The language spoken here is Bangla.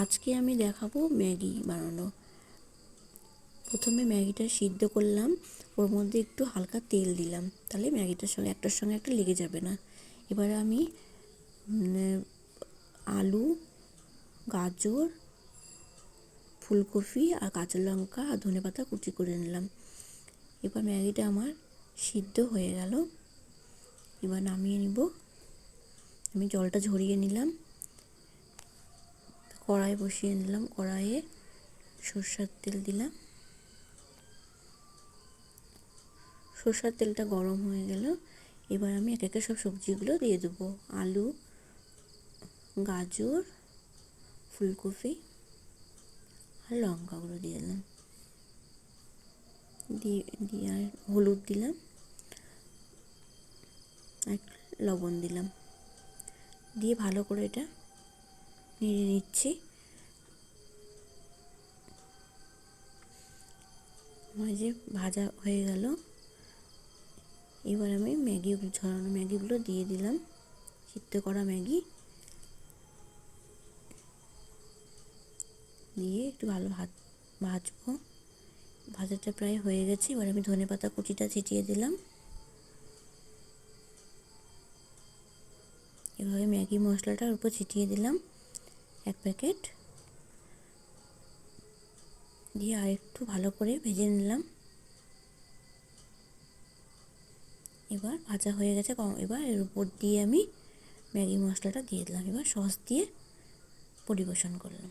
আজকে আমি দেখাবো ম্যাগি বানানো। প্রথমে ম্যাগিটা সিদ্ধ করলাম, ওর মধ্যে একটু হালকা তেল দিলাম। তাহলে ম্যাগিটার সঙ্গে, একটার সঙ্গে একটা লেগে যাবে না। এবারে আমি আলু, গাজর, ফুলকপি আর কাঁচা লঙ্কা আর ধনে পাতা কুচি করে নিলাম। এবার ম্যাগিটা আমার সিদ্ধ হয়ে গেল। এবার নামিয়ে নিব। আমি জলটা ঝরিয়ে নিলাম। কড়াই বসিয়ে নিলাম, কড়াইয়ে সর্ষার তেল দিলাম। সর্ষার তেলটা গরম হয়ে গেল। এবার আমি এক একে সব সবজিগুলো দিয়ে দেবো। আলু, গাজর, ফুলকপি আর লঙ্কাগুলো দিয়ে দিলাম। দিয়ে দিয়ে আর হলুদ দিলাম। আর লবণ দিলাম। দিয়ে ভালো করে এটা নেড়ে নিচ্ছি। আমার যে ভাজা হয়ে গেল। এবার আমি ম্যাগি ঝরানো ম্যাগিগুলো দিয়ে দিলাম। সিদ্ধ করা ম্যাগি। দিয়ে একটু ভালো ভাত ভাজবো। ভাজাটা প্রায় হয়ে গেছে। এবার আমি ধনে পাতা কুচিটা ছিটিয়ে দিলাম। এভাবে ম্যাগি মশলাটার উপর ছিটিয়ে দিলাম। এক প্যাকেট। দিয়ে আরেকটু ভালো করে ভেজে নিলাম। এবার ভাজা হয়ে গেছে। এবার এর উপর দিয়ে আমি ম্যাগি মশলাটা দিয়ে দিলাম। এবার সস দিয়ে পরিবেশন করলাম।